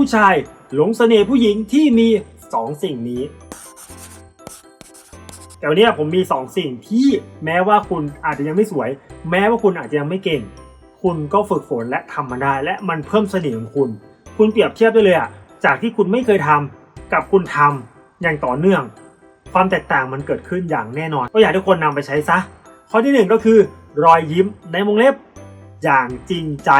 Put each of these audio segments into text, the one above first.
ผู้ชายหลงเสน่ห์ผู้หญิงที่มีสองสิ่งนี้ แต่วันนี้ผมมีสองสิ่งที่แม้ว่าคุณอาจจะยังไม่สวย แม้ว่าคุณอาจจะยังไม่เก่ง คุณก็ฝึกฝนและทำมันได้ และมันเพิ่มเสน่ห์ของคุณ คุณเปรียบเทียบได้เลยอะจากที่คุณไม่เคยทำกับคุณทำอย่างต่อเนื่อง ความแตกต่างมันเกิดขึ้นอย่างแน่นอน ก็อยากให้ทุกคนนำไปใช้ซะ ข้อที่หนึ่งก็คือ รอยยิ้มในวงเล็บอย่างจริงใจ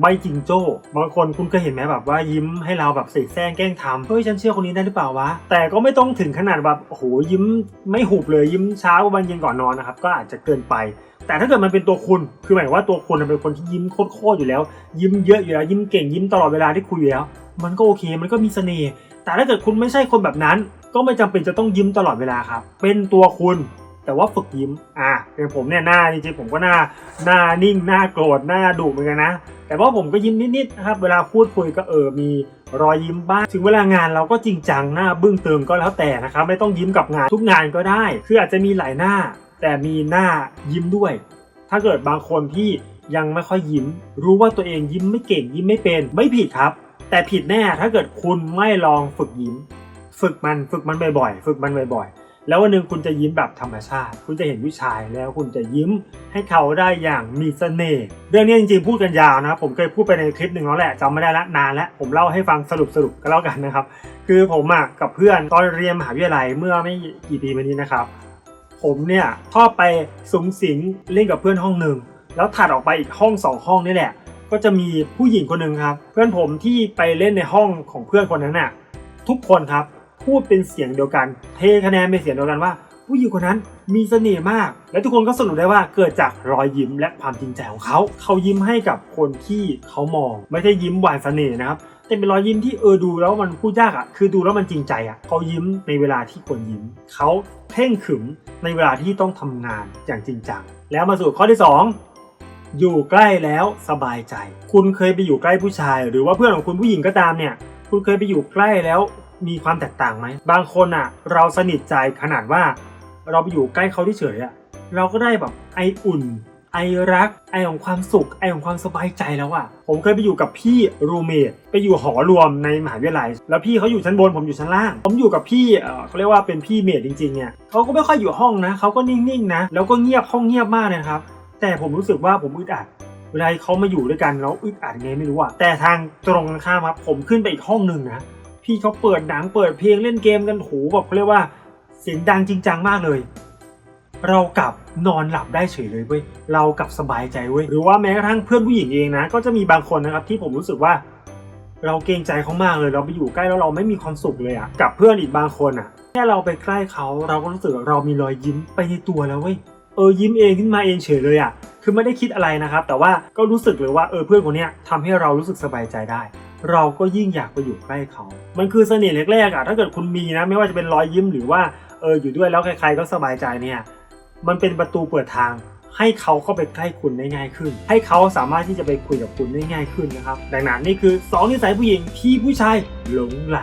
ไม่จริงโจ้บางคนคุณเคยเห็นไหมแบบว่ายิ้มให้เราแบบเสแสร้งแกล้งทำเฮ้ยฉันเชื่อคนนี้ได้หรือเปล่าวะแต่ก็ไม่ต้องถึงขนาดแบบโอ้โหยิ้มไม่หุบเลยยิ้มเช้าวันเย็นก่อนนอนนะครับก็อาจจะเกินไปแต่ถ้าเกิดมันเป็นตัวคุณ คือหมายว่าตัวคุณเป็นคนที่ยิ้มโคตรๆอยู่แล้ว ยิ้มเยอะอยู่แล้ว ยิ้มเก่งยิ้มตลอดเวลาที่คุยอยู่แล้ว มันก็โอเค มันก็มีเสน่ห์ แต่ถ้าเกิดคุณไม่ใช่คนแบบนั้น ก็ไม่จำเป็นจะต้องยิ้มตลอดเวลาครับ เป็นตัวคุณ แต่ว่าฝึกยิ้ม อะอย่างผมเนี่ยหน้าจริงๆผมก็หน้าหน้านิ่งหน้าโกรธหน้าดุเหมือนกันนะ แต่ว่าผมก็ยิ้มนิดๆนะครับ เวลาพูดคุยก็เออมีรอยยิ้มบ้าง ถึงเวลางานเราก็จริงจังหน้าบึ้งเติมก็แล้วแต่นะครับ ไม่ต้องยิ้มกับงานทุกงานก็ได้ คืออาจจะมีหลายหน้า แต่มีหน้ายิ้มด้วย ถ้าเกิดบางคนที่ยังไม่ค่อยยิ้ม รู้ว่าตัวเองยิ้มไม่เก่งยิ้มไม่เป็น ไม่ผิดครับ แต่ผิดแน่ถ้าเกิดคุณไม่ลองฝึกยิ้ม ฝึกมันฝึกมันบ่อยๆ ฝึกมันบ่อยๆ แล้ววันหนึ่งคุณจะยิ้มแบบธรรมชาติ คุณจะเห็นผู้ชายแล้วคุณจะยิ้มให้เขาได้อย่างมีเสน่ห์เรื่องนี้จริงๆพูดกันยาวนะครับผมเคยพูดไปในคลิปหนึ่งแล้วแหละจำไม่ได้ละนานแล้วผมเล่าให้ฟังสรุปสรุปก็แล้วกันนะครับ คือผมอะกับเพื่อนตอนเรียนมหาวิทยาลัยเมื่อไม่กี่ปีมานี้นะครับ ผมเนี่ยชอบไปสุงสิงเล่นกับเพื่อนห้องหนึ่งแล้วถัดออกไปอีกห้องสองห้องนี่แหละ ก็จะมีผู้หญิงคนหนึ่งครับ เพื่อนผมที่ไปเล่นในห้องของเพื่อนคนนั้นน่ะ ทุกคนครับ พูดเป็นเสียงเดียวกัน เทคะแนนเป็นเสียงเดียวกันว่า ผู้หญิงคนนั้นมีเสน่ห์มาก และทุกคนก็สรุปได้ว่าเกิดจากรอยยิ้มและความจริงใจของเขา เขายิ้มให้กับคนที่เขามอง ไม่ใช่ยิ้มหวานเสน่ห์นะครับแต่เป็นรอยยิ้มที่เออดูแล้วมันพูดยากอะ คือดูแล้วมันจริงใจอะ เขายิ้มในเวลาที่ควรยิ้ม เขาเพ่งขึมในเวลาที่ต้องทำงานอย่างจริงจัง แล้วมาสู่ข้อที่สองอยู่ใกล้แล้วสบายใจ คุณเคยไปอยู่ใกล้ผู้ชาย หรือว่าเพื่อนของคุณผู้หญิงก็ตามเนี่ย คุณเคยไปอยู่ใกล้แล้ว มีความแตกต่างไหม บางคนอะ เราสนิทใจขนาดว่า เราไปอยู่ใกล้เขาที่เฉยอะเราก็ได้แบบไออุ่น ไอรัก ไอของความสุข ไอของความสบายใจแล้วอะ ผมเคยไปอยู่กับพี่รูเมทไปอยู่หอรวมในมหาวิทยาลัย แล้วพี่เขาอยู่ชั้นบนผมอยู่ชั้นล่าง ผมอยู่กับพี่เออเขาเรียกว่าเป็นพี่เมทจริงๆเนี่ยเขาก็ไม่ค่อยอยู่ห้องนะเขาก็นิ่งๆนะแล้วก็เงียบห้องเงียบมากนะครับ แต่ผมรู้สึกว่าผมอึดอัดเวลาเขามาอยู่ด้วยกันแล้วอึดอัดไงไม่รู้อะแต่ทางตรงนข้ามครับผมขึ้นไปอีกห้องหนึ่งนะ พี่เขาเปิดหนังเปิดเพลงเล่นเกมกันโหแบบเขาเรียกว่าเสียงดังจริงจังมากเลย เรากลับนอนหลับได้เฉยเลยเว้ยเรากลับสบายใจเว้ยหรือว่าแม้กระทั่งเพื่อนผู้หญิงเองนะ ก็จะมีบางคนนะครับที่ผมรู้สึกว่า เราเกรงใจเขามากเลย เราไปอยู่ใกล้แล้วเราไม่มีความสุขเลยอะกับเพื่อนอีกบางคนอะแค่เราไปใกล้เขาเราก็รู้สึกว่าเรามีรอยยิ้มไปในตัวแล้วเว้ยเออยิ้มเองขึ้นมาเองเฉยเลยอะคือไม่ได้คิดอะไรนะครับ แต่ว่าก็รู้สึกเลยว่าเออเพื่อนคนเนี้ยทำให้เรารู้สึกสบายใจได้ เราก็ยิ่งอยากไปอยู่ใกล้เขา มันคือเสน่ห์แรกๆอะถ้าเกิดคุณมีนะ ไม่ว่าจะเป็นรอยยิ้มหรือว่าเอออยู่ด้วยแล้วใครๆก็สบายใจเนี่ย มันเป็นประตูเปิดทาง ให้เขาเข้าไปใกล้คุณได้ง่ายขึ้น ให้เขาสามารถที่จะไปคุยกับคุณได้ง่ายขึ้นนะครับ ดังนั้นนี่คือ2นิสัยผู้หญิงที่ผู้ชายหลงไหล